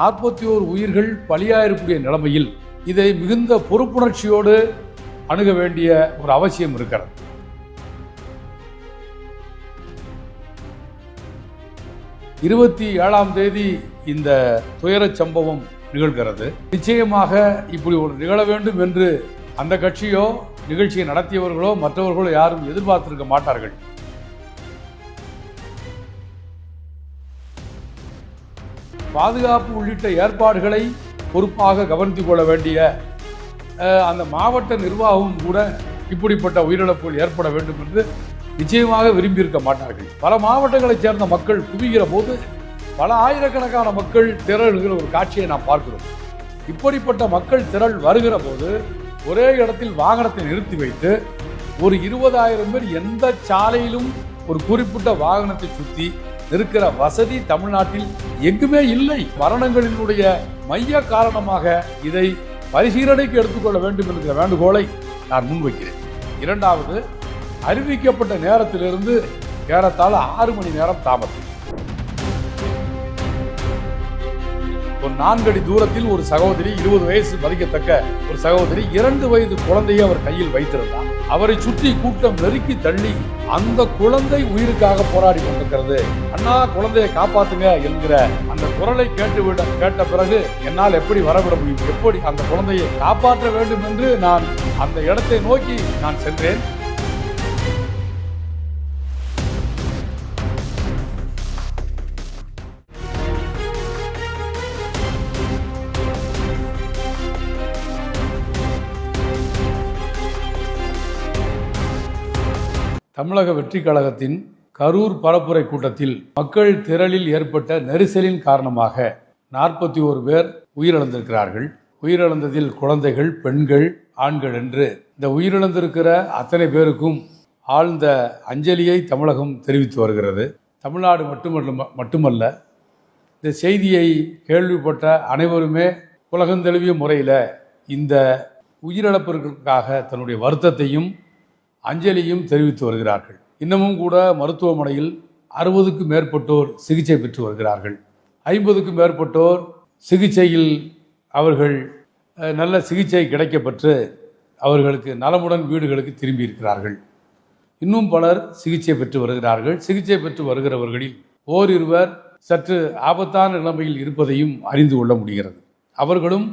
நாற்பத்தி ஓரு உயிர்கள் பலியாயிருக்கூடிய நிலைமையில் இதை மிகுந்த பொறுப்புணர்ச்சியோடு அணுக வேண்டிய ஒரு அவசியம் இருக்கிறது. இருபத்தி ஏழாம் தேதி இந்த துயரச் சம்பவம் நிகழ்கிறது. நிச்சயமாக இப்படி ஒரு நிகழ வேண்டும் என்று அந்த கட்சியோ நிகழ்ச்சியை நடத்தியவர்களோ மற்றவர்களோ யாரும் எதிர்பார்த்திருக்க மாட்டார்கள். பாதுகாப்பு உள்ளிட்ட ஏற்பாடுகளை பொறுப்பாக கவனித்துக் கொள்ள வேண்டிய அந்த மாவட்ட நிர்வாகமும் கூட இப்படிப்பட்ட உயிரிழப்புகள் ஏற்பட வேண்டும் என்று நிச்சயமாக விரும்பியிருக்க மாட்டார்கள். பல மாவட்டங்களைச் சேர்ந்த மக்கள் குவிகிற போது பல ஆயிரக்கணக்கான மக்கள் திரளுகிற ஒரு காட்சியை நாம் பார்க்கிறோம். இப்படிப்பட்ட மக்கள் திரள் வருகிற போது ஒரே இடத்தில் வாகனத்தை நிறுத்தி வைத்து ஒரு இருபதாயிரம் பேர் எந்த சாலையிலும் ஒரு குறிப்பிட்ட வாகனத்தை சுற்றி இருக்கிற வசதி தமிழ்நாட்டில் எங்குமே இல்லை. மரணங்களினுடைய மைய காரணமாக இதை பரிசீலனைக்கு எடுத்துக்கொள்ள வேண்டும் என்கிற வேண்டுகோளை நான் முன்வைக்கிறேன். இரண்டாவது அறிவிக்கப்பட்ட நேரத்திலிருந்து ஏறத்தாழ ஆறு மணி நேரம் தாமதம். ஒரு நான்கடி தூரத்தில் ஒரு சகோதரி இருபது வயசு மதிக்கத்தக்க ஒரு சகோதரி இரண்டு வயது குழந்தையை அவர் கையில் வைத்திருந்தார் அவரை சுற்றி கூட்டம் நெருக்கி தள்ளி அந்த குழந்தை உயிருக்காக போராடி கொண்டிருக்கிறது. அண்ணா குழந்தையை காப்பாத்துங்க என்கிற அந்த குரலை கேட்டுவிட கேட்ட பிறகு என்னால் எப்படி வரவிட முடியும்? எப்படி அந்த குழந்தையை காப்பாற்ற வேண்டும் என்று நான் அந்த இடத்தை நோக்கி நான் சென்றேன். தமிழக வெற்றி கழகத்தின் கரூர் பரப்புரை கூட்டத்தில் மக்கள் திரளில் ஏற்பட்ட நெரிசலின் காரணமாக நாற்பத்தி ஓரு பேர் உயிரிழந்திருக்கிறார்கள். உயிரிழந்ததில் குழந்தைகள் பெண்கள் ஆண்கள் என்று இந்த உயிரிழந்திருக்கிற அத்தனை பேருக்கும் ஆழ்ந்த அஞ்சலியை தமிழகம் தெரிவித்து வருகிறது. தமிழ்நாடு மட்டுமல்ல மட்டுமல்ல இந்த செய்தியை கேள்விப்பட்ட அனைவருமே உலகந்தழுவிய முறையில் இந்த உயிரிழப்பிற்காக தன்னுடைய வருத்தத்தையும் அஞ்சலியும் தெரிவித்து வருகிறார்கள். இன்னமும் கூட மருத்துவமனையில் அறுபதுக்கும் மேற்பட்டோர் சிகிச்சை பெற்று வருகிறார்கள். ஐம்பதுக்கும் மேற்பட்டோர் சிகிச்சையில் அவர்கள் நல்ல சிகிச்சை கிடைக்கப்பெற்று அவர்களுக்கு நலமுடன் வீடுகளுக்கு திரும்பி இருக்கிறார்கள். இன்னும் பலர் சிகிச்சை பெற்று வருகிறார்கள். சிகிச்சை பெற்று வருகிறவர்களில் ஓரிருவர் சற்று ஆபத்தான நிலைமையில் இருப்பதையும் அறிந்து கொள்ள முடிகிறது. அவர்களும்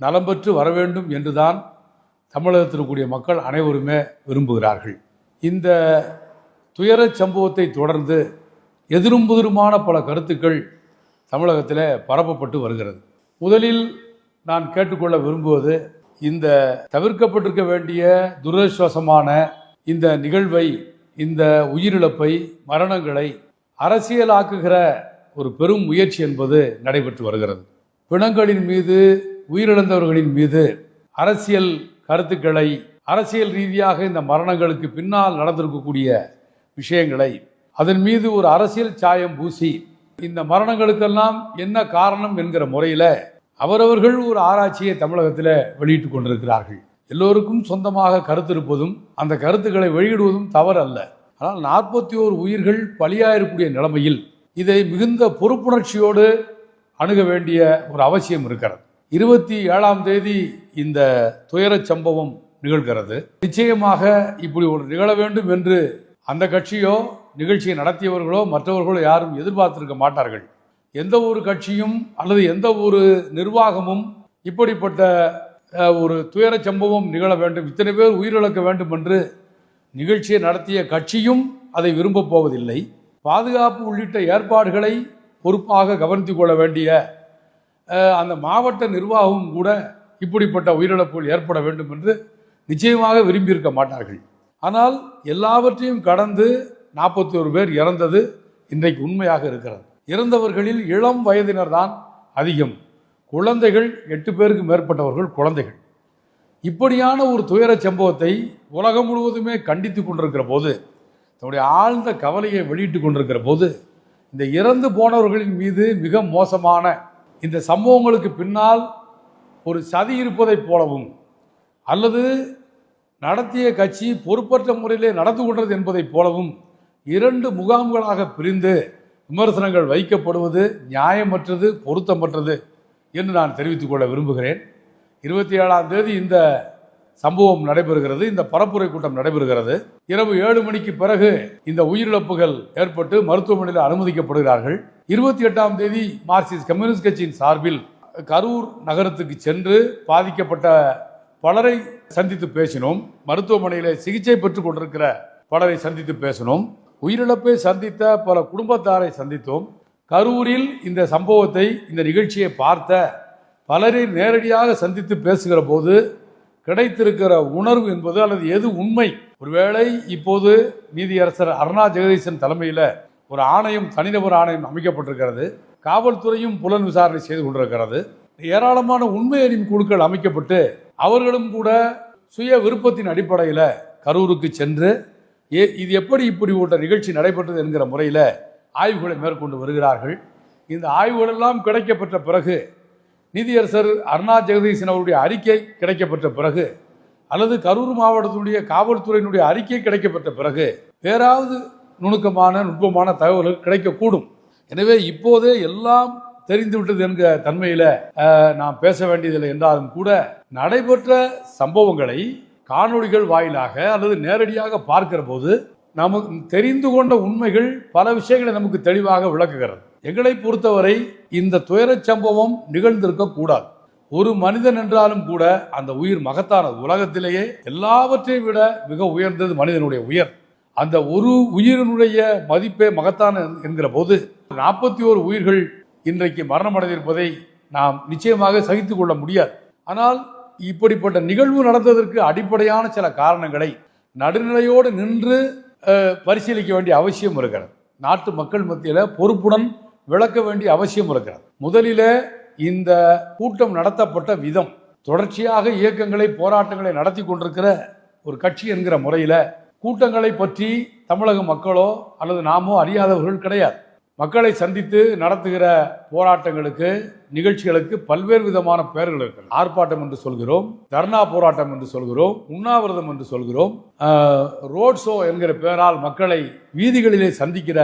நலம் பெற்று வர வேண்டும் என்றுதான் தமிழகத்தில் கூடிய மக்கள் அனைவருமே விரும்புகிறார்கள். இந்த துயரச் சம்பவத்தை தொடர்ந்து எதிரும்புதிருமான பல கருத்துக்கள் தமிழகத்தில் பரப்பப்பட்டு வருகிறது. முதலில் நான் கேட்டுக்கொள்ள விரும்புவது இந்த தவிர்க்கப்பட்டிருக்க வேண்டிய துரதிருஷ்டவசமான இந்த நிகழ்வை இந்த உயிரிழப்பை மரணங்களை அரசியலாக்குகிற ஒரு பெரும் முயற்சி என்பது நடைபெற்று வருகிறது. பிணங்களின் மீது உயிரிழந்தவர்களின் மீது அரசியல் கருத்துக்களை அரசியல் ரீதியாக இந்த மரணங்களுக்கு பின்னால் நடந்திருக்கக்கூடிய விஷயங்களை அதன் மீது ஒரு அரசியல் சாயம் பூசி இந்த மரணங்களுக்கெல்லாம் என்ன காரணம் என்கிற முறையில் அவரவர்கள் ஒரு ஆராய்ச்சியை தமிழகத்தில் வெளியிட்டு கொண்டிருக்கிறார்கள். எல்லோருக்கும் சொந்தமாக கருத்து இருப்பதும் அந்த கருத்துக்களை வெளியிடுவதும் தவறு அல்ல ஆனால் நாற்பத்தி ஓரு உயிர்கள் பலியாயிருக்கூடிய நிலைமையில் இதை மிகுந்த பொறுப்புணர்ச்சியோடு அணுக வேண்டிய ஒரு அவசியம் இருக்கிறது. இருபத்தி ஏழாம் தேதி இந்த துயரச் சம்பவம் நிகழ்கிறது. நிச்சயமாக இப்படி ஒரு நிகழ வேண்டும் என்று அந்த கட்சியோ நிகழ்ச்சியை நடத்தியவர்களோ மற்றவர்களோ யாரும் எதிர்பார்த்திருக்க மாட்டார்கள். எந்த ஒரு கட்சியும் அல்லது எந்த ஒரு நிர்வாகமும் இப்படிப்பட்ட ஒரு துயரச் சம்பவம் நிகழ வேண்டும். இத்தனை பேர் உயிரிழக்க வேண்டும் என்று நிகழ்ச்சியை நடத்திய கட்சியும் அதை விரும்பப் போவதில்லை. பாதுகாப்பு உள்ளிட்ட ஏற்பாடுகளை பொறுப்பாக கவனித்து கொள்ள வேண்டிய அந்த மாவட்ட நிர்வாகமும் கூட இப்படிப்பட்ட உயிரிழப்புகள் ஏற்பட வேண்டும் என்று நிச்சயமாக விரும்பியிருக்க மாட்டார்கள். ஆனால் எல்லாவற்றையும் கடந்து நாற்பத்தி ஒரு பேர் இறந்தது இன்றைக்கு உண்மையாக இருக்கிறது. இறந்தவர்களில் இளம் வயதினர் தான் அதிகம். குழந்தைகள் எட்டு பேருக்கு மேற்பட்டவர்கள் குழந்தைகள். இப்படியான ஒரு துயரச் சம்பவத்தை உலகம் முழுவதுமே கண்டித்து கொண்டிருக்கிற போது தன்னுடைய ஆழ்ந்த கவலையை வெளியிட்டு கொண்டிருக்கிற போது இந்த இறந்து போனவர்களின் மீது மிக மோசமான இந்த சம்பவங்களுக்கு பின்னால் ஒரு சதி இருப்பதைப் போலவும் அல்லது நடத்திய கட்சி பொறுப்பற்ற முறையிலே நடந்து கொண்டது என்பதைப் போலவும் இரண்டு முகாம்களாக பிரிந்து விமர்சனங்கள் வைக்கப்படுவது நியாயமற்றது பொருத்தமற்றது என்று நான் தெரிவித்துக் கொள்ள விரும்புகிறேன். இருபத்தி ஏழாம் தேதி இந்த சம்பவம் நடைபெறுகிறது இந்த பரப்புரை கூட்டம் நடைபெறுகிறது. இரவு ஏழு மணிக்கு பிறகு இந்த உயிரிழப்புகள் ஏற்பட்டு மருத்துவமனையில் அனுமதிக்கப்படுகிறார்கள். இருபத்தி எட்டாம் தேதி மார்க்சிஸ்ட் கம்யூனிஸ்ட் கட்சியின் சார்பில் கரூர் நகரத்துக்கு சென்று பாதிக்கப்பட்ட பலரை சந்தித்து பேசினோம். மருத்துவமனையில் சிகிச்சை பெற்றுக் கொண்டிருக்கிற பலரை சந்தித்து பேசினோம். உயிரிழப்பை சந்தித்த பல குடும்பத்தாரை சந்தித்தோம். கரூரில் இந்த சம்பவத்தை இந்த நிகழ்ச்சியை பார்த்த பலரை நேரடியாக சந்தித்து பேசுகிற போது கிடைத்திருக்கிற உணர்வு என்பது அல்லது எது உண்மை? ஒருவேளை இப்போது நீதியரசர் அருணா ஜெகதீசன் தலைமையில் ஒரு ஆணையம் தனிநபர் ஆணையம் அமைக்கப்பட்டிருக்கிறது. காவல்துறையும் புலன் விசாரணை செய்து கொண்டிருக்கிறது. ஏராளமான உண்மை அறிவு குழுக்கள் அமைக்கப்பட்டு அவர்களும் கூட சுய விருப்பத்தின் அடிப்படையில் கரூருக்கு சென்று ஏ இது எப்படி இப்படி ஒரு நிகழ்ச்சி நடைபெற்றது என்கிற முறையில் ஆய்வுகளை மேற்கொண்டு வருகிறார்கள். இந்த ஆய்வுகளெல்லாம் கிடைக்கப்பெற்ற பிறகு நீதியரசர் அருணா ஜெகதீசன் அவருடைய அறிக்கை கிடைக்கப்பெற்ற பிறகு அல்லது கரூர் மாவட்டத்தினுடைய காவல்துறையினுடைய அறிக்கை கிடைக்கப்பெற்ற பிறகு வேறாவது நுணுக்கமான நுட்பமான தகவல்கள் கிடைக்கக்கூடும். எனவே இப்போதே எல்லாம் தெரிந்துவிட்டது என்கிற தன்மையில் நாம் பேச வேண்டியதில்லை என்றாலும் கூட நடைபெற்ற சம்பவங்களை காணொளிகள் வாயிலாக அல்லது நேரடியாக பார்க்கிற போது நமக்கு தெரிந்து கொண்ட உண்மைகள் பல விஷயங்களை நமக்கு தெளிவாக விளக்குகிறது. எங்களை பொறுத்தவரை இந்த துயரச் சம்பவம் நிகழ்ந்திருக்க கூடாது. ஒரு மனிதன் என்றாலும் கூட அந்த உயிர் மகத்தானது உலகத்திலேயே எல்லாவற்றையும் விட மிக உயர்ந்தது மனிதனுடைய உயர். அந்த ஒரு உயிரினுடைய மதிப்பே மகத்தான என்கிற போது நாற்பத்தி ஓரு உயிர்கள் இன்றைக்கு மரணமடைந்திருப்பதை நாம் நிச்சயமாக சகித்து கொள்ள முடியாது. ஆனால் இப்படிப்பட்ட நிகழ்வு நடந்ததற்கு அடிப்படையான சில காரணங்களை நடுநிலையோடு நின்று பரிசீலிக்க வேண்டிய அவசியம் இருக்கிறது. நாட்டு மக்கள் மத்தியில் பொறுப்புடன் விளக்க வேண்டிய அவசியம் இருக்கிறது. முதலில் இந்த கூட்டம் நடத்தப்பட்ட விதம் தொடர்ச்சியாக இயக்கங்களை போராட்டங்களை நடத்தி கொண்டிருக்கிற ஒரு கட்சி என்கிற முறையில் கூட்டங்களை பற்றி தமிழக மக்களோ அல்லது நாமோ அறியாதவர்கள் கிடையாது. மக்களை சந்தித்து நடத்துகிற போராட்டங்களுக்கு நிகழ்ச்சிகளுக்கு பல்வேறு விதமான பெயர்கள் இருக்கிறது. ஆர்ப்பாட்டம் என்று சொல்கிறோம் தர்ணா போராட்டம் என்று சொல்கிறோம் உண்ணாவிரதம் என்று சொல்கிறோம். ரோட் ஷோ என்கிற பெயரால் மக்களை வீதிகளிலே சந்திக்கிற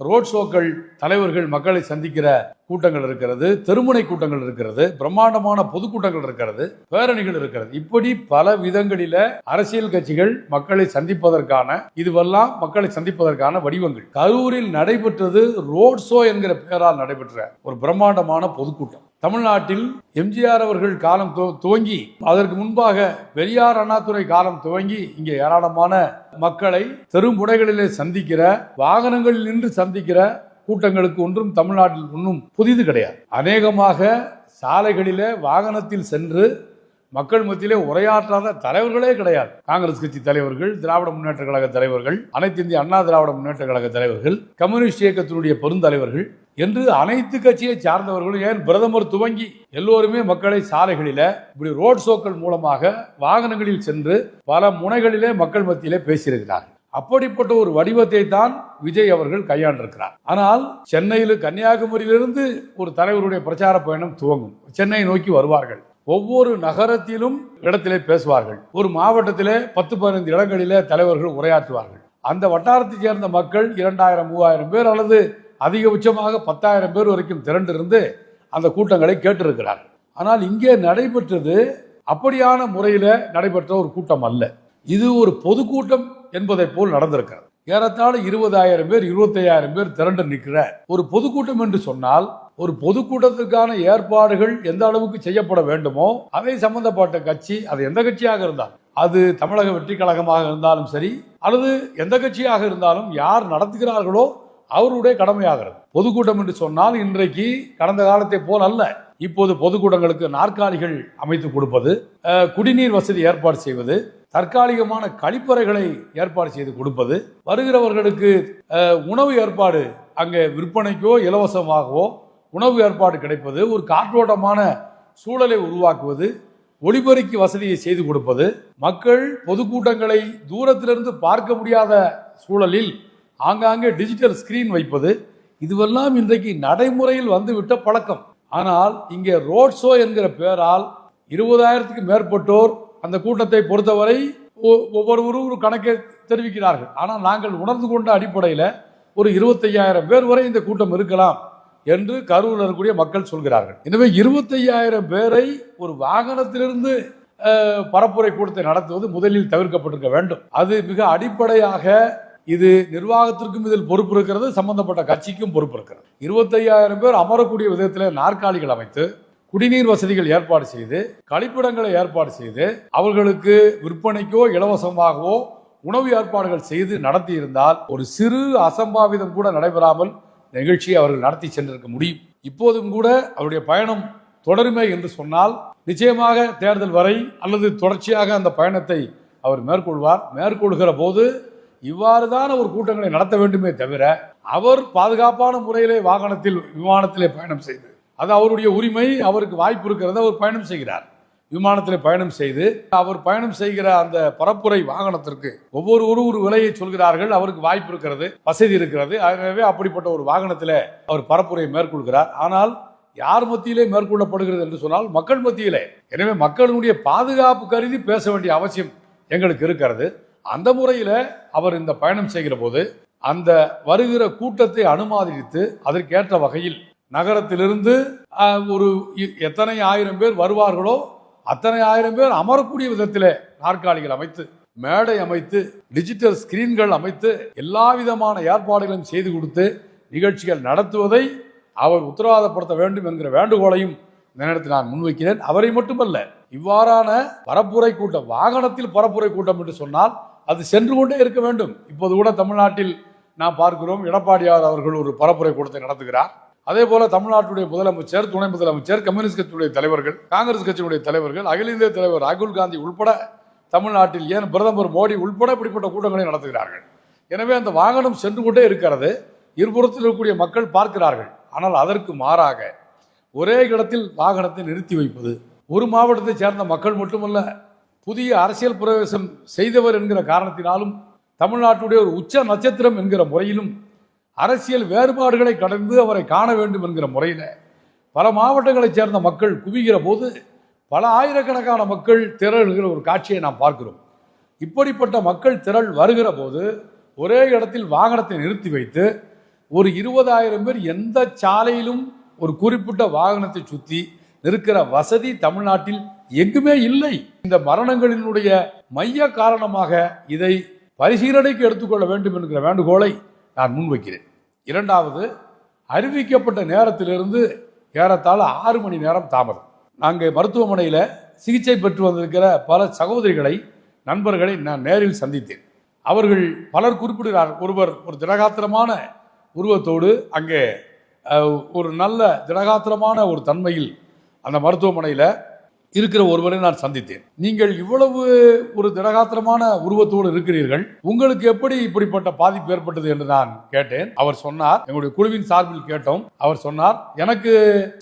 ரோட் ஷோக்கள் தலைவர்கள் மக்களை சந்திக்கிற கூட்டங்கள் இருக்கிறது தெருமுனை கூட்டங்கள் இருக்கிறது பிரம்மாண்டமான பொதுக்கூட்டங்கள் இருக்கிறது பேரணிகள் இருக்கிறது. இப்படி பல விதங்களில அரசியல் கட்சிகள் மக்களை சந்திப்பதற்கான இதுவெல்லாம் மக்களை சந்திப்பதற்கான வடிவங்கள். கரூரில் நடைபெற்றது ரோட் ஷோ என்கிற பெயரால் நடைபெற்ற ஒரு பிரம்மாண்டமான பொதுக்கூட்டம். தமிழ்நாட்டில் எம்ஜிஆர் அவர்கள் காலம் துவங்கி அதற்கு முன்பாக பெரியார் அண்ணாதுரை காலம் துவங்கி இங்கே ஏராளமான மக்களை தெருமுனைகளிலே சந்திக்கிற வாகனங்களில் நின்று சந்திக்கிற கூட்டங்களுக்கு ஒன்றும் தமிழ்நாட்டில் ஒன்றும் புதிது கிடையாது. அநேகமாக சாலைகளில வாகனத்தில் சென்று மக்கள் மத்தியிலே உரையாற்றாத தலைவர்களே கிடையாது. காங்கிரஸ் கட்சி தலைவர்கள் திராவிட முன்னேற்ற கழக தலைவர்கள் அனைத்து இந்திய அண்ணா திராவிட முன்னேற்ற கழக தலைவர்கள் கம்யூனிஸ்ட் இயக்கத்தினுடைய பெருந்தலைவர்கள் என்று அனைத்து கட்சியை சார்ந்தவர்களும் ஏன் பிரதமர் துவங்கி எல்லோருமே மக்களை சாலைகளில இப்படி ரோட் ஷோக்கள் மூலமாக வாகனங்களில் சென்று பல முனைகளிலே மக்கள் மத்தியிலே பேசியிருக்கிறார்கள். அப்படிப்பட்ட ஒரு வடிவத்தை தான் விஜய் அவர்கள் கையாண்டிருக்கிறார். ஆனால் சென்னையில் கன்னியாகுமரியிலிருந்து ஒரு தலைவருடைய பிரச்சார பயணம் துவங்கும். சென்னை நோக்கி வருவார்கள். ஒவ்வொரு நகரத்திலும் இடத்திலே பேசுவார்கள். ஒரு மாவட்டத்திலே பத்து பதினைந்து இடங்களிலே தலைவர்கள் உரையாற்றுவார்கள். அந்த வட்டாரத்தைச் சேர்ந்த மக்கள் இரண்டாயிரம் மூவாயிரம் பேர் அல்லது அதிகபட்சமாக பத்தாயிரம் பேர் வரைக்கும் திரண்டிருந்து அந்த கூட்டங்களை கேட்டிருக்கிறார் ஆனால் இங்கே நடைபெற்றது அப்படியான முறையில் நடைபெற்ற ஒரு கூட்டம் அல்ல. இது ஒரு பொதுக்கூட்டம் என்பதை போல் நடந்திருக்கிறது. ஏறத்தாழ இருபதாயிரம் பேர் இருபத்தையாயிரம் பேர் திரண்டு நிற்கிற ஒரு பொதுக்கூட்டம் என்று சொன்னால் ஒரு பொதுக்கூட்டத்திற்கான ஏற்பாடுகள் எந்த அளவுக்கு செய்யப்பட வேண்டுமோ அதை சம்பந்தப்பட்ட கட்சி அது எந்த கட்சியாக இருந்தால் அது தமிழக வெற்றி கழகமாக இருந்தாலும் சரி அல்லது எந்த கட்சியாக இருந்தாலும் யார் நடத்துகிறார்களோ அவருடைய கடமையாகிறது பொதுக்கூட்டம் என்று சொன்னால் இன்றைக்கு கடந்த காலத்தை போல் அல்ல. இப்போது பொதுக்கூடங்களுக்கு நாற்காலிகள் அமைத்து கொடுப்பது குடிநீர் வசதி ஏற்பாடு செய்வது தற்காலிகமான கழிப்பறைகளை ஏற்பாடு செய்து கொடுப்பது வருகிறவர்களுக்கு உணவு ஏற்பாடு அங்கே விற்பனைக்கோ இலவசமாகவோ உணவு ஏற்பாடு கிடைப்பது ஒரு காற்றோட்டமான சூழலை உருவாக்குவது ஒளிபெருக்கி வசதியை செய்து கொடுப்பது மக்கள் பொதுக்கூட்டங்களை தூரத்திலிருந்து பார்க்க முடியாத சூழலில் ஆங்காங்கே டிஜிட்டல் ஸ்கிரீன் வைப்பது இதுவெல்லாம் இன்றைக்கு நடைமுறையில் வந்துவிட்ட பழக்கம். ஆனால் இங்கே ரோட் ஷோ என்கிற பெயரால் இருபதாயிரத்துக்கு மேற்பட்டோர் அந்த கூட்டத்தை பொறுத்தவரை ஒ- ஒவ்வொருவரும் ஒரு கணக்கை தெரிவிக்கிறார்கள். ஆனால் நாங்கள் உணர்ந்து கொண்ட அடிப்படையில் ஒரு இருபத்தையாயிரம் பேர் வரை இந்த கூட்டம் இருக்கலாம் என்று கரூரில் இருக்கக்கூடிய மக்கள் சொல்கிறார்கள். எனவே இருபத்தையாயிரம் பேரை ஒரு வாகனத்திலிருந்து பரப்புரை கூட்டத்தை நடத்துவது முதலில் தவிர்க்கப்பட்டிருக்க வேண்டும். அது மிக அடிப்படையாக இது நிர்வாகத்திற்கும் இதில் பொறுப்பு இருக்கிறது சம்பந்தப்பட்ட கட்சிக்கும் பொறுப்பு இருக்கிறது இருபத்தையாயிரம் பேர் அமரக்கூடிய விதத்தில் நாற்காலிகள் அமைத்து குடிநீர் வசதிகள் ஏற்பாடு செய்து கழிப்பிடங்களை ஏற்பாடு செய்து அவர்களுக்கு விற்பனைக்கோ இலவசமாகவோ உணவு ஏற்பாடுகள் செய்து நடத்தி இருந்தால் ஒரு சிறு அசம்பாவிதம் கூட நடைபெறாமல் நிகழ்ச்சியை அவர்கள் நடத்தி சென்றிருக்க முடியும். இப்போதும் கூட அவருடைய பயணம் தொடருமே என்று சொன்னால் நிச்சயமாக தேர்தல் வரை அல்லது தொடர்ச்சியாக அந்த பயணத்தை அவர் மேற்கொள்வார். மேற்கொள்கிற போது இவ்வாறுதான ஒரு கூட்டங்களை நடத்த வேண்டுமே தவிர அவர் பாதுகாப்பான முறையிலே வாகனத்தில் விமானத்திலே பயணம் செய்து அது அவருடைய உரிமை அவருக்கு வாய்ப்பு இருக்கிறத அவர் பயணம் செய்கிறார். விமானத்தில் பயணம் செய்து அவர் பயணம் செய்கிற அந்த பரப்புரை வாகனத்திற்கு ஒவ்வொரு ஒரு ஒரு விலையை சொல்கிறார்கள் அவருக்கு வாய்ப்பு இருக்கிறது வசதி இருக்கிறது. எனவே அப்படிப்பட்ட ஒரு வாகனத்தில் அவர் பரப்புரையை மேற்கொள்கிறார். ஆனால் யார் மத்தியிலே மேற்கொள்ளப்படுகிறது என்று சொன்னால் மக்கள் மத்தியிலே. எனவே மக்களுடைய பாதுகாப்பு கருதி பேச வேண்டிய அவசியம் எங்களுக்கு இருக்கிறது. அந்த முறையில் அவர் இந்த பயணம் செய்கிற போது அந்த வருகிற கூட்டத்தை அனுமதித்து அதற்கேற்ற வகையில் நகரத்திலிருந்து ஒரு இ- எத்தனை ஆயிரம் பேர் வருவார்களோ அத்தனை ஆயிரம் பேர் அமரக்கூடிய விதத்தில் நாற்காலிகள் அமைத்து மேடை அமைத்து டிஜிட்டல் ஸ்கிரீன்கள் அமைத்து எல்லா விதமான ஏற்பாடுகளையும் செய்து கொடுத்து நிகழ்ச்சிகள் நடத்துவதை அவர் உத்தரவாதப்படுத்த வேண்டும் என்கிற வேண்டுகோளையும் இந்த நேரத்தில் நான் முன்வைக்கிறேன். அவரை மட்டுமல்ல இவ்வாறான பரப்புரை கூட்டம் வாகனத்தில் பரப்புரை கூட்டம் என்று சொன்னால் அது சென்று கொண்டே இருக்க வேண்டும். இப்போது கூட தமிழ்நாட்டில் நாம் பார்க்கிறோம் எடப்பாடியார் அவர்கள் ஒரு பரப்புரை கூட்டத்தை நடத்துகிறார். அதே போல தமிழ்நாட்டுடைய முதலமைச்சர் துணை முதலமைச்சர் கம்யூனிஸ்ட் கட்சியுடைய தலைவர்கள் காங்கிரஸ் கட்சியினுடைய தலைவர்கள் அகில இந்திய தலைவர் ராகுல் காந்தி உள்பட தமிழ்நாட்டில் ஏன் பிரதமர் மோடி உள்பட இப்படிப்பட்ட கூட்டங்களை நடத்துகிறார்கள்? எனவே அந்த வாகனம் சென்று கொண்டே இருக்கிறது. இருபுறத்தில் இருக்கக்கூடிய மக்கள் பார்க்கிறார்கள். ஆனால் அதற்கு மாறாக ஒரே இடத்தில் வாகனத்தை நிறுத்தி வைப்பது ஒரு மாவட்டத்தைச் சேர்ந்த மக்கள் மட்டுமல்ல புதிய அரசியல் பிரவேசம் செய்தவர் என்கிற காரணத்தினாலும் தமிழ்நாட்டுடைய ஒரு உச்ச நட்சத்திரம் என்கிற முறையிலும் அரசியல் வேறுபாடுகளை கடந்து அவரை காண வேண்டும் என்கிற முறையில் பல மாவட்டங்களைச் சேர்ந்த மக்கள் குவிகிற போது பல ஆயிரக்கணக்கான மக்கள் திரள்கிற ஒரு காட்சியை நாம் பார்க்கிறோம். இப்படிப்பட்ட மக்கள் திரள் வருகிற போது ஒரே இடத்தில் வாகனத்தை நிறுத்தி வைத்து ஒரு இருபதாயிரம் பேர் எந்த சாலையிலும் ஒரு குறிப்பிட்ட வாகனத்தை சுற்றி நிற்கிற வசதி தமிழ்நாட்டில் எங்குமே இல்லை. இந்த மரணங்களினுடைய மைய காரணமாக இதை பரிசீலனைக்கு எடுத்துக்கொள்ள வேண்டும் என்கிற வேண்டுகோளை நான் முன்வைக்கிறேன். இரண்டாவது அறிவிக்கப்பட்ட நேரத்திலிருந்து ஏறத்தாழ ஆறு மணி நேரம் தாமதம். நாங்கள் மருத்துவமனையில் சிகிச்சை பெற்று வந்திருக்கிற பல சகோதரிகளை நண்பர்களை நான் நேரில் சந்தித்தேன். அவர்கள் பலர் குறிப்பிடுகிறார் ஒருவர் ஒரு திடகாத்திரமான உருவத்தோடு அங்கே ஒரு நல்ல திடகாத்திரமான ஒரு தன்மையில் அந்த மருத்துவமனையில் இருக்கிற ஒருவரை நான் சந்தித்தேன். நீங்கள் இவ்வளவு ஒரு திடகாத்திரமான உருவத்தோடு இருக்கிறீர்கள். உங்களுக்கு எப்படி இப்படிப்பட்ட பாதிப்பு ஏற்பட்டது என்று நான் கேட்டேன். அவர் சொன்னார் எங்களுடைய குழுவின் சார்பில் கேட்டோம். அவர் சொன்னார் எனக்கு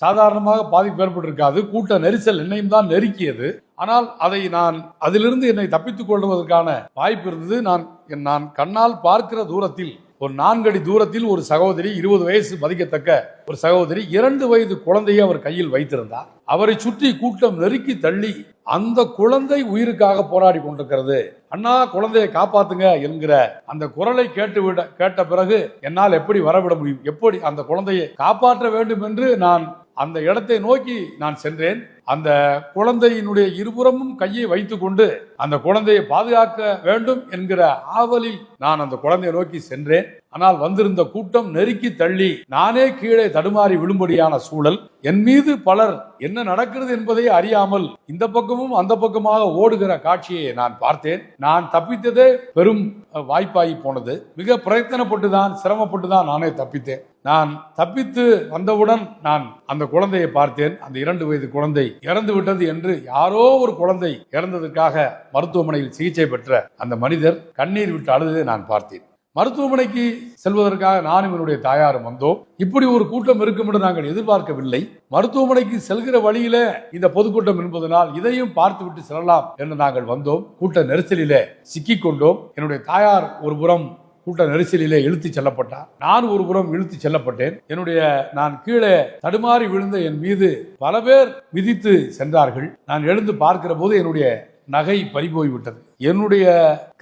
சாதாரணமாக பாதிப்பு ஏற்பட்டிருக்காது. கூட்ட நெரிசல் என்னையும் தான் நெருக்கியது. ஆனால் அதை நான் அதிலிருந்து என்னை தப்பித்துக் கொள்வதற்கான வாய்ப்பு இருந்தது. நான் நான் கண்ணால் பார்க்கிற தூரத்தில் ஒரு நான்கடி தூரத்தில் ஒரு சகோதரி இருபது வயசு மதிக்கத்தக்க ஒரு சகோதரி இரண்டு வயது குழந்தையை அவர் கையில் வைத்திருந்தார். அவரை சுற்றி கூட்டம் நெருக்கி தள்ளி அந்த குழந்தை உயிருக்காக போராடி கொண்டிருக்கிறது. அண்ணா குழந்தையை காப்பாத்துங்க என்கிற அந்த குரலை கேட்டு விட கேட்ட பிறகு என்னால் எப்படி வரவிட முடியும்? எப்படி அந்த குழந்தையை காப்பாற்ற வேண்டும் என்று நான் அந்த இடத்தை நோக்கி நான் சென்றேன். அந்த குழந்தையினுடைய இருபுறமும் கையை வைத்துக்கொண்டு அந்த குழந்தையை பாதுகாக்க வேண்டும் என்கிற ஆவலில் நான் அந்த குழந்தையை நோக்கி சென்றேன். ஆனால் வந்திருந்த கூட்டம் நெருக்கி தள்ளி நானே கீழே தடுமாறி விழும்படியான சூழல். என் மீது பலர் என்ன நடக்கிறது என்பதை அறியாமல் இந்த பக்கமும் அந்த பக்கமாக ஓடுகிற காட்சியை நான் பார்த்தேன். நான் தப்பித்ததே பெரும் வாய்ப்பாகி போனது. மிக பிரயத்தனப்பட்டு தான் சிரமப்பட்டு தான் நானே தப்பித்தேன். நான் தப்பித்து வந்தவுடன் நான் அந்த குழந்தையை பார்த்தேன். அந்த இரண்டு வயது குழந்தை இறந்து விட்டது என்று யாரோ ஒரு குழந்தை இறந்ததற்காக மருத்துவமனையில் சிகிச்சை பெற்ற அந்த மனிதர் கண்ணீர் விட்டு அழுததை நான் பார்த்தேன். மருத்துவமனைக்கு செல்வதற்காக நானும் என்னுடைய தாயாரும் வந்தோம். இப்படி ஒரு கூட்டம் இருக்கும் என்று நாங்கள் எதிர்பார்க்கவில்லை. மருத்துவமனைக்கு செல்கிற வழியில இந்த பொதுக்கூட்டம் என்பதனால் இதையும் பார்த்துவிட்டு செல்லலாம் என்று நாங்கள் வந்தோம். கூட்ட நெரிசலில சிக்கிக் கொண்டோம் என்னுடைய தாயார் ஒரு புறம் கூட்ட நெரிசலிலே இழுத்துச் செல்லப்பட்டார் நான் ஒரு புறம் இழுத்துச் செல்லப்பட்டேன். என்னுடைய நான் கீழே தடுமாறி விழுந்த என் மீது பல பேர் விதித்து சென்றார்கள். நான் எழுந்து பார்க்கிற போது என்னுடைய நகை பறிபோய் விட்டது என்னுடைய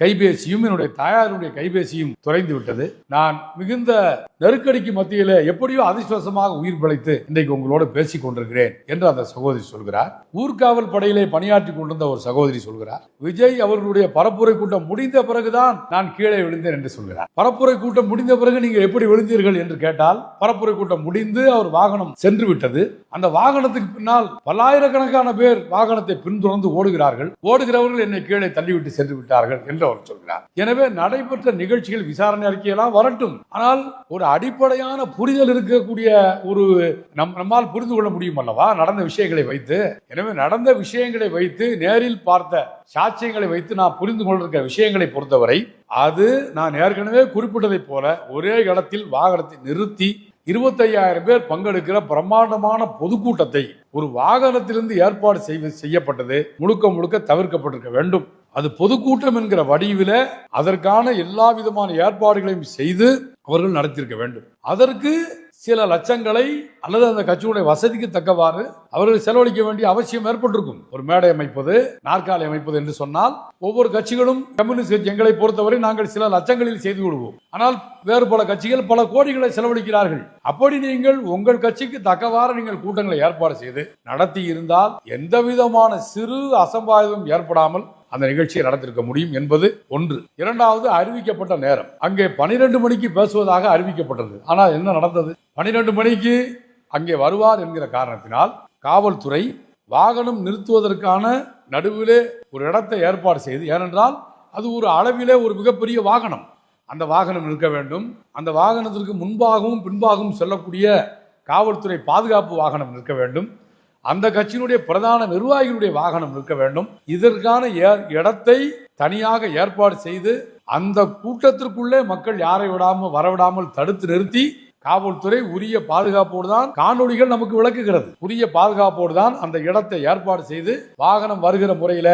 கைபேசியும் என்னுடைய தாயாருடைய கைபேசியும் தொலைந்து விட்டது. நான் மிகுந்த நெருக்கடிக்கு மத்தியில் எப்படியோ அதிர்ஷ்டவசமாக உயிர் பிழைத்து இன்றைக்கு உங்களோட பேசிக் கொண்டிருக்கிறேன் என்று அந்த சகோதரி சொல்கிறார். ஊர்காவல் படையிலே பணியாற்றி கொண்டிருந்த ஒரு சகோதரி சொல்கிறார். விஜய் அவர்களுடைய பரப்புரை கூட்டம் முடிந்த பிறகுதான் நான் கீழே விழுந்தேன் என்று சொல்கிறார். பரப்புரை கூட்டம் முடிந்த பிறகு நீங்கள் எப்படி விழுந்தீர்கள் என்று கேட்டால் பரப்புரை கூட்டம் முடிந்து அவர் வாகனம் சென்று விட்டது. அந்த வாகனத்துக்கு பின்னால் பல்லாயிரக்கணக்கான பேர் வாகனத்தை பின்தொடர்ந்து ஓடுகிறார்கள். ஓடுகிறவர்கள் என்னை கீழே தள்ளிவிட்டு சென்று விட்டார்கள் என்று அவர் சொல்கிறார். எனவே நடைபெற்ற நிகழ்ச்சிகள் விசாரணை அறிக்கையெல்லாம் வரட்டும். ஆனால் ஒரு அடிப்படையான புரிதல் இருக்கக்கூடிய ஒரு நம் நம்மால் புரிந்து கொள்ள முடியும் அல்லவா? நடந்த விஷயங்களை வைத்து. எனவே நடந்த விஷயங்களை வைத்து நேரில் பார்த்த சாட்சியங்களை வைத்து நான் புரிந்து கொண்டிருக்கிற விஷயங்களை பொறுத்தவரை அது நான் ஏற்கனவே குறிப்பிட்டதைப் போல ஒரே இடத்தில் வாகனத்தை நிறுத்தி இருபத்தையாயிரம் பேர் பங்கெடுக்கிற பிரம்மாண்டமான பொதுக்கூட்டத்தை ஒரு வாகனத்திலிருந்து ஏற்பாடு செய்வது செய்யப்பட்டது முழுக்க முழுக்க தவிர்க்கப்பட்டிருக்க வேண்டும். அது பொதுக்கூட்டம் என்கிற வடிவில அதற்கான எல்லா விதமான ஏற்பாடுகளையும் செய்து அவர்கள் நடத்தியிருக்க வேண்டும். அதற்கு சில லட்சங்களை அல்லது அந்த கட்சியுடைய வசதிக்கு தக்கவாறு அவர்கள் செலவழிக்க வேண்டிய அவசியம் ஏற்பட்டிருக்கும். ஒரு மேடை அமைப்பது நாற்காலி அமைப்பது என்று சொன்னால் ஒவ்வொரு கட்சிகளும் கம்யூனிஸ்ட் கட்சி எங்களை பொறுத்தவரை நாங்கள் சில லட்சங்களில் செய்து விடுவோம். ஆனால் வேறு பல கட்சிகள் பல கோடிகளை செலவழிக்கிறார்கள். அப்படி நீங்கள் உங்கள் கட்சிக்கு தக்கவாறு நீங்கள் கூட்டங்களை ஏற்பாடு செய்து நடத்தி இருந்தால் எந்த விதமான சிறு அசம்பாவிதம் ஏற்படாமல் அந்த நிகழ்ச்சியை நடத்திருக்க முடியும் என்பது ஒன்று. இரண்டாவது அறிவிக்கப்பட்ட நேரம். அங்கே பனிரெண்டு மணிக்கு பேசுவதாக அறிவிக்கப்பட்டது. ஆனால் என்ன நடந்தது? பனிரெண்டு மணிக்கு அங்கே வருவார் என்கிற காரணத்தினால் காவல்துறை வாகனம் நிறுத்துவதற்கான நடுவிலே ஒரு இடத்தை ஏற்பாடு செய்து ஏனென்றால் அது ஒரு அளவிலே ஒரு மிகப்பெரிய வாகனம். அந்த வாகனம் நிற்க வேண்டும். அந்த வாகனத்திற்கு முன்பாகவும் பின்பாகவும் செல்லக்கூடிய காவல்துறை பாதுகாப்பு வாகனம் நிற்க வேண்டும். அந்த கட்சியினுடைய பிரதான நிர்வாகிகளுடைய வாகனம் நிற்க வேண்டும். இதற்கான ஏ- இடத்தை தனியாக ஏற்பாடு செய்து அந்த கூட்டத்திற்குள்ளே மக்கள் யாரை விடாமல் வரவிடாமல் தடுத்து நிறுத்தி காவல்துறை உரிய பாதுகாப்போடு தான் காணொளிகள் நமக்கு விளக்குகிறது. உரிய பாதுகாப்போடு தான் அந்த இடத்தை ஏற்பாடு செய்து வாகனம் வருகிற முறையில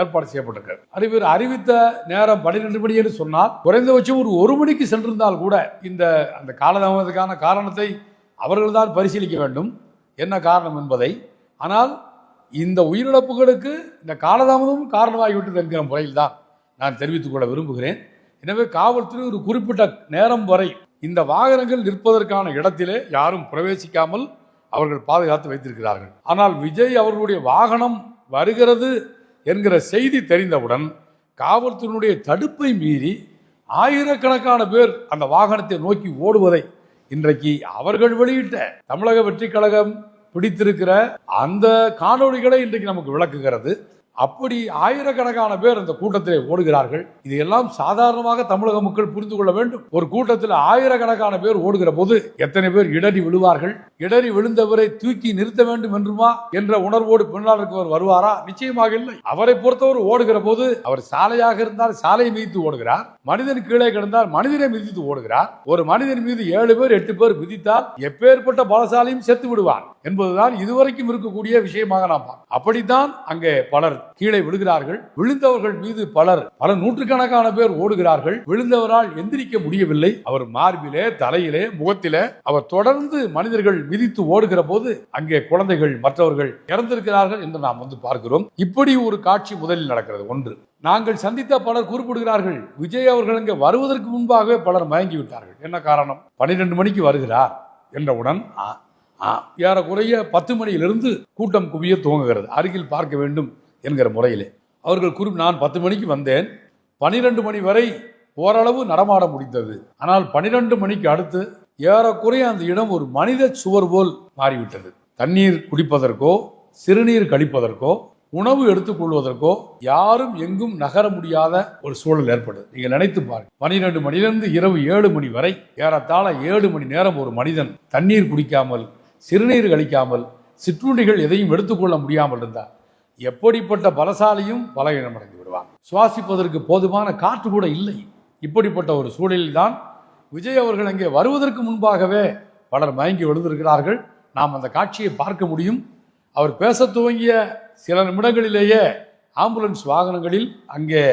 ஏற்பாடு செய்யப்பட்டிருக்கிறது. அறிவர் அறிவித்த நேரம் பன்னிரெண்டு மணி என்று சொன்னால் குறைந்தபட்சம் ஒரு ஒரு மணிக்கு சென்றிருந்தால் கூட இந்த அந்த காலதாமதத்துக்கான காரணத்தை அவர்கள்தான் பரிசீலிக்க வேண்டும். என்ன காரணம் என்பதை. ஆனால் இந்த உயிரிழப்புகளுக்கு இந்த காலதாமதம் காரணமாகிவிட்டது என்கிற முறையில் தான் நான் தெரிவித்துக் கொள்ள விரும்புகிறேன். எனவே காவல்துறை ஒரு குறிப்பிட்ட நேரம் வரை இந்த வாகனங்கள் நிற்பதற்கான இடத்திலே யாரும் பிரவேசிக்காமல் அவர்கள் பாதுகாத்து வைத்திருக்கிறார்கள். ஆனால் விஜய் அவர்களுடைய வாகனம் வருகிறது என்கிற செய்தி தெரிந்தவுடன் காவல்துறையினுடைய தடுப்பை மீறி ஆயிரக்கணக்கான பேர் அந்த வாகனத்தை நோக்கி ஓடுவதை இன்றைக்கு அவர்கள் வெளியிட்ட தமிழக வெற்றி கழகம் பிடித்திருக்கிற அந்த காணொளிகளை இன்றைக்கு நமக்கு விளக்குகிறது. அப்படி ஆயிரக்கணக்கான பேர் அந்த கூட்டத்திலே ஓடுகிறார்கள். இதையெல்லாம் சாதாரணமாக தமிழக மக்கள் புரிந்து கொள்ள வேண்டும். ஒரு கூட்டத்தில் ஆயிரக்கணக்கான பேர் ஓடுகிற போது எத்தனை பேர் இடறி விழுவார்கள்? இடறி விழுந்தவரை தூக்கி நிறுத்த வேண்டும் என்றுமா? என்ற உணர்வோடு பின்னால் இருக்கவர் வருவாரா? நிச்சயமாக இல்லை. அவரை பொறுத்தவர் ஓடுகிற போது அவர் சாலையாக இருந்தால் சாலையை மிதித்து ஓடுகிறார். மனிதன் கீழே கிடந்தால் மனிதனை மிதித்து ஓடுகிறார். ஒரு மனிதன் மீது ஏழு பேர் எட்டு பேர் மிதித்தால் எப்பேற்பட்ட பலசாலியும் செத்து விடுவான். என்பதுதான் இதுவரைக்கும் இருக்கக்கூடிய விஷயமாக நாம் அப்படித்தான் அங்கே பலர் கீழே விழுகிறார்கள். விழுந்தவர்கள் மீது பலர் பல நூற்றுக்கணக்கான பேர் ஓடுகிறார்கள். விழுந்தவரால் எந்திரிக்க முடியவில்லை. அவர் மார்பிலே தலையிலே முகத்திலே அவர் தொடர்ந்து மனிதர்கள் மிதித்து ஓடுகிற போது அங்கே குழந்தைகள் மற்றவர்கள் இறந்திருக்கிறார்கள் என்று நாம் வந்து பார்க்கிறோம். இப்படி ஒரு காட்சி முதலில் நடக்கிறது. ஒன்று நாங்கள் சந்தித்த பலர் குறிப்பிடுகிறார்கள். விஜய் அவர்கள் இங்கே வருவதற்கு முன்பாகவே பலர் மயங்கி விட்டார்கள் என்ன காரணம்? பன்னிரெண்டு மணிக்கு வருகிறார் என்றவுடன் ஏறக்குறைய பத்து மணியிலிருந்து கூட்டம் குவிய துவங்குகிறது. அருகில் பார்க்க வேண்டும். என்கிற முறையிலே. அவர்கள் குறி நான் பத்து மணிக்கு வந்தேன். பனிரெண்டு மணி வரை ஓரளவு நடமாட முடிந்தது. ஆனால் பனிரெண்டு மணிக்கு அடுத்து ஏறக்குறைய அந்த இடம் ஒரு மனித சுவர் போல் மாறிவிட்டது. தண்ணீர் குடிப்பதற்கோ சிறுநீர் கழிப்பதற்கோ உணவு எடுத்துக்கொள்வதற்கோ யாரும் எங்கும் நகர முடியாத ஒரு சூழல் ஏற்படுது நீங்கள் நினைத்து பாருங்க பனிரெண்டு மணிலிருந்து இரவு ஏழு மணி வரை ஏறத்தாழ ஏழு மணி நேரம் ஒரு மனிதன் தண்ணீர் குடிக்காமல் சிறுநீர் கழிக்காமல் சிற்றுண்டிகள் எதையும் எடுத்துக்கொள்ள முடியாமல் இருந்தார் எப்படிப்பட்ட பலசாலியும் பலவீனமடைந்து விடுவார் சுவாசிப்பதற்கு போதுமான காற்று கூட இல்லை. இப்படிப்பட்ட ஒரு சூழலில்தான் விஜய் அவர்கள் அங்கே வருவதற்கு முன்பாகவே பலர் மயங்கி விழுந்திருக்கிறார்கள். நாம் அந்த காட்சியை பார்க்க முடியும். அவர் பேச துவங்கிய சில நிமிடங்களிலேயே ஆம்புலன்ஸ் வாகனங்களில் அங்கே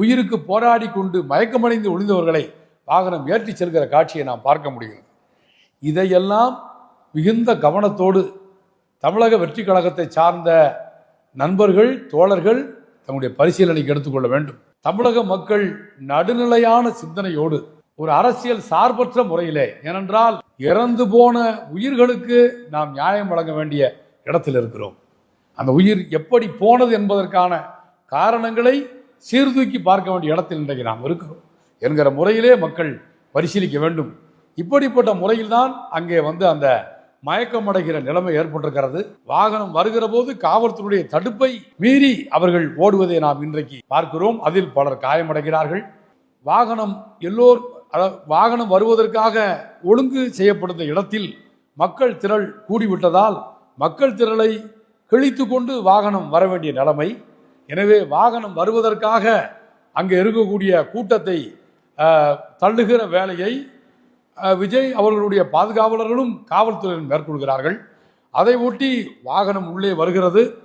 உயிருக்கு போராடி கொண்டு மயக்கமடைந்து ஒளிந்தவர்களை வாகனம் ஏற்றிச் செல்கிற காட்சியை நாம் பார்க்க முடிகிறது. இதையெல்லாம் மிகுந்த கவனத்தோடு தமிழக வெற்றி கழகத்தை சார்ந்த நண்பர்கள் தோழர்கள் தங்களுடைய பரிசீலனைக்கு எடுத்துக்கொள்ள வேண்டும். தமிழக மக்கள் நடுநிலையான சிந்தனையோடு ஒரு அரசியல் சார்பற்ற முறையிலே ஏனென்றால் இறந்து போன உயிர்களுக்கு நாம் நியாயம் வழங்க வேண்டிய இடத்தில் இருக்கிறோம். அந்த உயிர் எப்படி போனது என்பதற்கான காரணங்களை சீர்தூக்கி பார்க்க வேண்டிய இடத்தில் இன்றைக்கு நாம் இருக்கிறோம். என்கிற முறையிலே மக்கள் பரிசீலிக்க வேண்டும். இப்படிப்பட்ட முறையில்தான் அங்கே வந்து அந்த மயக்கமடைகிற நிலைமை ஏற்பட்டிருக்கிறது. வாகனம் வருகிற போது காவல்துறையுடைய தடுப்பை மீறி அவர்கள் ஓடுவதை நாம் இன்றைக்கு பார்க்கிறோம். அதில் பலர் காயமடைகிறார்கள். வாகனம் எல்லோர் அதாவது வாகனம் வருவதற்காக ஒழுங்கு செய்யப்படுத்த இடத்தில் மக்கள் திரள் கூடிவிட்டதால் மக்கள் திரளை கிழித்து கொண்டு வாகனம் வர வேண்டிய நிலைமை. எனவே வாகனம் வருவதற்காக அங்கே இருக்கக்கூடிய கூட்டத்தை தள்ளுகிற வேலையை விஜய் அவர்களுடைய பாதுகாவலர்களும் காவல்துறையினர் மேற்கொள்கிறார்கள். அதை ஒட்டி வாகனம் உள்ளே வருகிறது.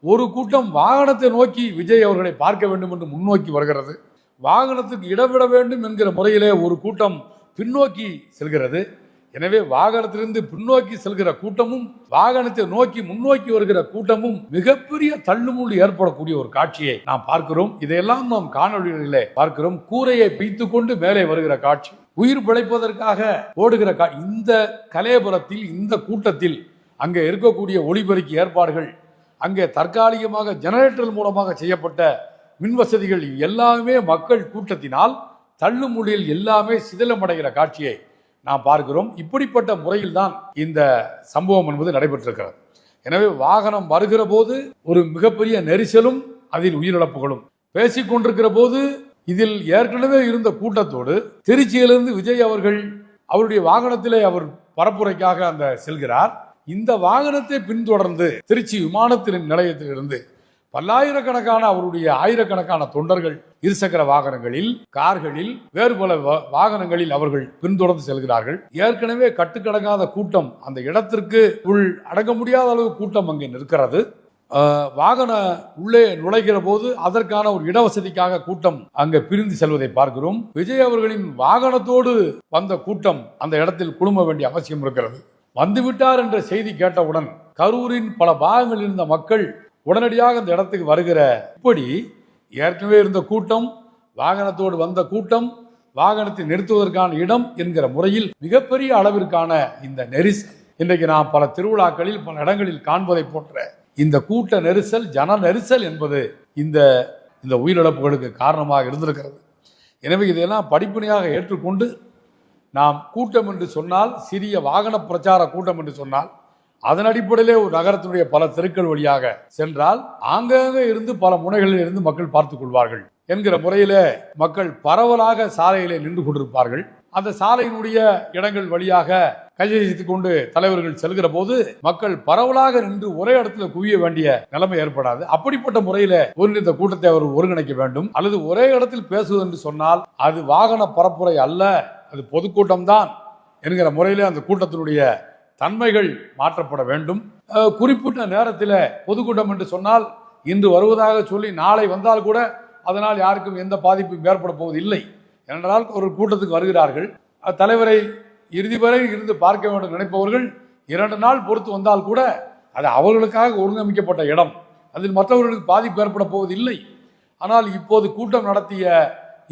ஒரு கூட்டம் வாகனத்தை நோக்கி விஜய் அவர்களை பார்க்க வேண்டும் என்று முன்னோக்கி வருகிறது. வாகனத்துக்கு இடவிட வேண்டும் என்கிற முறையிலே ஒரு கூட்டம் பின்னோக்கி செல்கிறது. எனவே வாகனத்திலிருந்து பின்னோக்கி செல்கிற கூட்டமும் வாகனத்தை நோக்கி முன்னோக்கி வருகிற கூட்டமும் மிகப்பெரிய தள்ளுமுள்ளு ஏற்படக்கூடிய ஒரு காட்சியை நாம் பார்க்கிறோம். இதையெல்லாம் நாம் காணொலிகளிலே பார்க்கிறோம். கூரையை பிய்த்து கொண்டு மேலே வருகிற காட்சி. உயிர் பிழைப்பதற்காக ஓடுகிற கா இந்த கலையபுரத்தில் இந்த கூட்டத்தில் அங்கே இருக்கக்கூடிய ஒளிபெருக்கி ஏற்பாடுகள் அங்கே தற்காலிகமாக ஜெனரேட்டர் மூலமாக செய்யப்பட்ட மின்வசதிகள் எல்லாமே மக்கள் கூட்டத்தினால் தள்ளுமுள்ளில் எல்லாமே சிதிலமடைகிற காட்சியை நாம் பார்க்கிறோம். இப்படிப்பட்ட முறையில்தான் இந்த சம்பவம் என்பது நடைபெற்றிருக்கிறது. எனவே வாகனம் வருகிற போது ஒரு மிகப்பெரிய நெரிசலும் அதில் உயிரிழப்புகளும். பேசிக்கொண்டிருக்கிற போது இதில் ஏற்கனவே இருந்த கூட்டத்தோடு திருச்சியிலிருந்து விஜய் அவர்கள் அவருடைய வாகனத்திலே அவர் பரப்புரைக்காக அந்த செல்கிறார். இந்த வாகனத்தை பின்தொடர்ந்து திருச்சி விமானத்தின் நிலையத்திலிருந்து பல்லாயிரக்கணக்கான அவருடைய ஆயிரக்கணக்கான தொண்டர்கள் இருசக்கர வாகனங்களில் கார்களில் வேறு பல வாகனங்களில் அவர்கள் பின்தொடர்ந்து செல்கிறார்கள். ஏற்கனவே கட்டுக்கடங்காத கூட்டம் அந்த இடத்திற்கு உள் அடங்க முடியாத அளவு கூட்டம் அங்கே நிற்கிறது. வாகன உள்ளே நுழைகிற போது அதற்கான ஒரு இடவசதிக்காக கூட்டம் அங்கே பிரிந்து செல்வதை பார்க்கிறோம். விஜய் அவர்களின் வாகனத்தோடு வந்த கூட்டம் அந்த இடத்தில் குழும வேண்டிய அவசியம் இருக்கிறது. வந்துவிட்டார் என்ற செய்தி கேட்டவுடன் கரூரின் பல பாகங்களில் இருந்த மக்கள் உடனடியாக அந்த இடத்துக்கு வருகிற இப்படி ஏற்கனவே இருந்த கூட்டம் வாகனத்தோடு வந்த கூட்டம் வாகனத்தை நிறுத்துவதற்கான இடம் என்கிற முறையில் மிகப்பெரிய அளவிற்கான இந்த நெரிசல். இன்றைக்கு நாம் பல திருவிழாக்களில் பல இடங்களில் காண்பதை போன்ற இந்த கூட்ட நெரிசல் ஜன நெரிசல் என்பது இந்த இந்த உயிரிழப்புகளுக்கு காரணமாக இருந்திருக்கிறது. எனவே இதையெல்லாம் படிப்பனையாக ஏற்றுக்கொண்டு நாம் கூட்டம் என்று சொன்னால் சிறிய வாகன பிரச்சார கூட்டம் என்று சொன்னால் அதன் அடிப்படையிலே ஒரு நகரத்தினுடைய பல தெருக்கள் வழியாக சென்றால் ஆங்காங்கே இருந்து பல முனைகளில் இருந்து மக்கள் பார்த்துக் கொள்வார்கள் என்கிற முறையிலே மக்கள் பரவலாக சாலையிலே நின்று கொண்டிருப்பார்கள். அந்த சாலையினுடைய இடங்கள் வழியாக கையெழுத்து கொண்டு தலைவர்கள் செல்கிற போது மக்கள் பரவலாக நின்று ஒரே இடத்துல குவிய வேண்டிய நிலைமை ஏற்படாது. அப்படிப்பட்ட முறையில ஒரு கூட்டத்தை அவர் ஒருங்கிணைக்க வேண்டும். அல்லது ஒரே இடத்தில் பேசுவது என்று சொன்னால் அது வாகன பரப்புரை அல்ல அது பொதுக்கூட்டம் தான் என்கிற முறையிலே அந்த கூட்டத்தினுடைய தன்மைகள் மாற்றப்பட வேண்டும். குறிப்பிட்ட நேரத்தில் பொதுக்கூட்டம் என்று சொன்னால் இன்று வருவதாக சொல்லி நாளை வந்தால் கூட அதனால் யாருக்கும் எந்த பாதிப்பும் ஏற்பட போவதில்லை. என்றால் ஏனென்றால் ஒரு கூட்டத்துக்கு வருகிறார்கள். தலைவரை இறுதி வரை இருந்து பார்க்க வேண்டும் நினைப்பவர்கள் இரண்டு நாள் பொறுத்து வந்தால் கூட அது அவர்களுக்காக ஒருங்கமைக்கப்பட்ட இடம். அதில் மற்றவர்களுக்கு பாதிப்பு ஏற்பட போவதில்லை. ஆனால் இப்போது கூட்டம் நடத்திய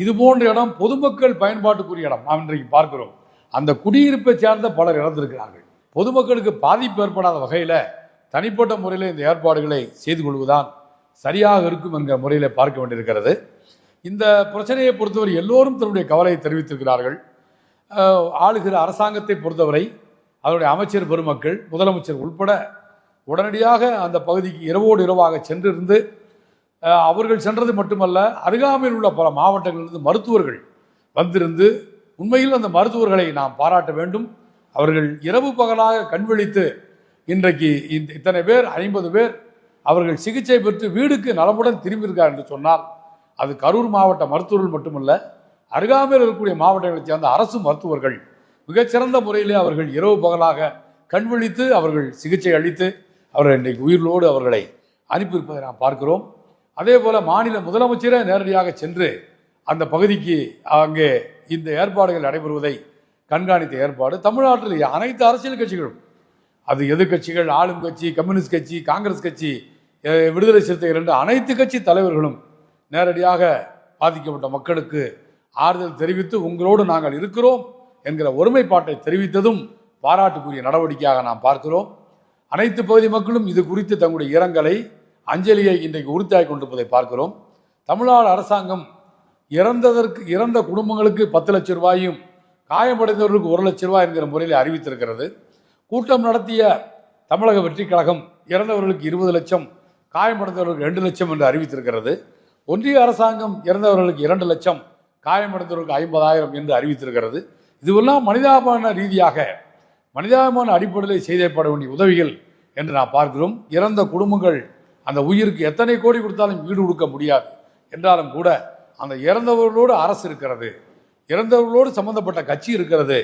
இது போன்ற இடம் பொதுமக்கள் பயன்பாட்டுக்குரிய இடம் நாம் இன்றைக்கு பார்க்கிறோம். அந்த குடியிருப்பை சேர்ந்த பலர் இறந்திருக்கிறார்கள். பொதுமக்களுக்கு பாதிப்பு ஏற்படாத வகையில் தனிப்பட்ட முறையில் இந்த ஏற்பாடுகளை செய்து கொள்வதுதான் சரியாக இருக்கும் என்கிற முறையில் பார்க்க வேண்டியிருக்கிறது. இந்த பிரச்சனையை பொறுத்தவரை எல்லோரும் தன்னுடைய கவலையை தெரிவித்திருக்கிறார்கள். ஆளுகிற அரசாங்கத்தை பொறுத்தவரை அதனுடைய அமைச்சர் பெருமக்கள் முதலமைச்சர் உட்பட உடனடியாக அந்த பகுதிக்கு இரவோடு இரவாக சென்றிருந்து அவர்கள் சென்றது மட்டுமல்ல அருகாமையில் உள்ள பல மாவட்டங்களிலிருந்து மருத்துவர்கள் வந்திருந்து உண்மையில் அந்த மருத்துவர்களை நாம் பாராட்ட வேண்டும். அவர்கள் இரவு பகலாக கண்விழித்து இன்றைக்கு இந்த இத்தனை பேர் ஐம்பது பேர் அவர்கள் சிகிச்சை பெற்று வீடுக்கு நலமுடன் திரும்பியிருக்கார் என்று சொன்னால் அது கரூர் மாவட்ட மருத்துவர்கள் மட்டுமல்ல அருகாமையில் இருக்கக்கூடிய மாவட்டங்களைச் சேர்ந்த அரசு மருத்துவர்கள் மிகச்சிறந்த முறையிலே அவர்கள் இரவு பகலாக கண்விழித்து அவர்கள் சிகிச்சை அளித்து அவர்கள் இன்றைக்கு உயிரோடு அவர்களை அனுப்பியிருப்பதை நாம் பார்க்கிறோம். அதே போல் மாநில முதலமைச்சரே நேரடியாக சென்று அந்த பகுதிக்கு அங்கே இந்த ஏற்பாடுகள் நடைபெறுவதை கண்காணித்த ஏற்பாடு தமிழ்நாட்டில் அனைத்து அரசியல் கட்சிகளும். அது எதிர்க்கட்சிகள் ஆளும் கட்சி கம்யூனிஸ்ட் கட்சி காங்கிரஸ் கட்சி விடுதலை சிறுத்தைகள் என்று அனைத்து கட்சி தலைவர்களும் நேரடியாக பாதிக்கப்பட்ட மக்களுக்கு ஆறுதல் தெரிவித்து உங்களோடு நாங்கள் இருக்கிறோம் என்கிற ஒருமைப்பாட்டை தெரிவித்ததும் பாராட்டுக்குரிய நடவடிக்கையாக நாம் பார்க்கிறோம். அனைத்து பகுதி மக்களும் இது குறித்து தங்களுடைய இரங்கலை அஞ்சலியை இன்றைக்கு உறுதியாகி கொண்டிருப்பதை பார்க்கிறோம். தமிழ்நாடு அரசாங்கம் இறந்ததற்கு இறந்த குடும்பங்களுக்கு பத்து லட்சம் ரூபாயும் காயமடைந்தவர்களுக்கு ஒரு லட்சம் ரூபாய் என்கிற முறையில் அறிவித்திருக்கிறது. கூட்டம் நடத்திய தமிழக வெற்றிக் கழகம் இறந்தவர்களுக்கு இருபது லட்சம் காயமடைந்தவர்களுக்கு ரெண்டு லட்சம் என்று அறிவித்திருக்கிறது. ஒன்றிய அரசாங்கம் இறந்தவர்களுக்கு இரண்டு லட்சம் காயமடைந்தவர்களுக்கு ஐம்பதாயிரம் என்று அறிவித்திருக்கிறது. இதுவெல்லாம் மனிதாபமான ரீதியாக மனிதாபிமான அடிப்படையில் செய்தப்பட வேண்டிய உதவிகள் என்று நாம் பார்க்கிறோம். இறந்த குடும்பங்கள் அந்த உயிருக்கு எத்தனை கோடி கொடுத்தாலும் ஈடு கொடுக்க முடியாது. என்றாலும் கூட அந்த இறந்தவர்களோடு அரசு இருக்கிறது. இறந்தவர்களோடு சம்பந்தப்பட்ட கட்சி இருக்கிறது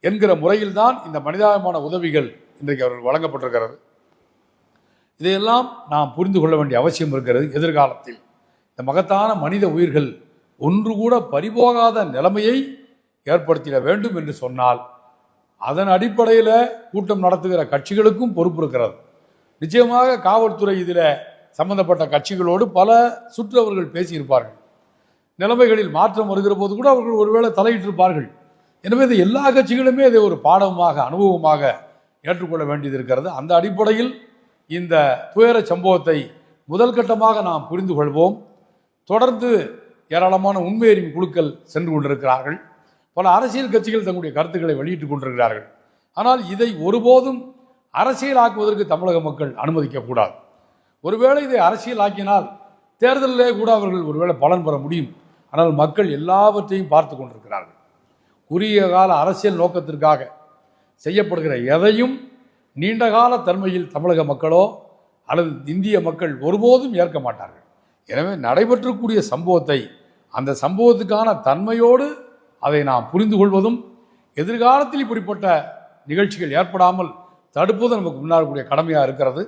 என்கிற முறையில்தான் இந்த மனிதாபிமான உதவிகள் இன்றைக்கு அவர்கள் வழங்கப்பட்டிருக்கிறது. இதையெல்லாம் நாம் புரிந்து கொள்ள வேண்டிய அவசியம் இருக்கிறது எதிர்காலத்தில். இந்த மகத்தான மனித உயிர்கள் ஒன்று கூட பறிபோகாத நிலைமையை ஏற்படுத்திட வேண்டும் என்று சொன்னால் அதன் அடிப்படையில் கூட்டம் நடத்துகிற கட்சிகளுக்கும் பொறுப்பு இருக்கிறது. நிச்சயமாக காவல்துறை இதில் சம்பந்தப்பட்ட கட்சிகளோடு பல சுற்று அவர்கள் பேசியிருப்பார்கள். நிலைமைகளில் மாற்றம் வருகிற போது கூட அவர்கள் ஒருவேளை தலையிட்டிருப்பார்கள். எனவே இது எல்லா கட்சிகளுமே இதை ஒரு பாடமாக அனுபவமாக ஏற்றுக்கொள்ள வேண்டியது இருக்கிறது. அந்த அடிப்படையில் இந்த துயர சம்பவத்தை முதல் கட்டமாக நாம் புரிந்து கொள்வோம். தொடர்ந்து ஏராளமான உண்மையறிவு குழுக்கள் சென்று கொண்டிருக்கிறார்கள். பல அரசியல் கட்சிகள் தங்களுடைய கருத்துக்களை வெளியிட்டுக் கொண்டிருக்கிறார்கள். ஆனால் இதை ஒருபோதும் அரசியலாக்குவதற்கு தமிழக மக்கள் அனுமதிக்கக்கூடாது. ஒருவேளை இதை அரசியலாக்கினால் தேர்தலிலே கூட அவர்கள் ஒருவேளை பலன் பெற முடியும். ஆனால் மக்கள் எல்லாவற்றையும் பார்த்து கொண்டிருக்கிறார்கள். குறுகிய கால அரசியல் நோக்கத்திற்காக செய்யப்படுகிற எதையும் நீண்டகால தன்மையில் தமிழக மக்களோ அல்லது இந்திய மக்கள் ஒருபோதும் ஏற்க மாட்டார்கள். எனவே நடைபெற்றக்கூடிய சம்பவத்தை அந்த சம்பவத்துக்கான தன்மையோடு அதை நாம் புரிந்து கொள்வதும் எதிர்காலத்தில் இப்படிப்பட்ட நிகழ்ச்சிகள் ஏற்படாமல் தடுப்பது நமக்கு முன்னாள் கூடிய கடமையாக இருக்கிறது.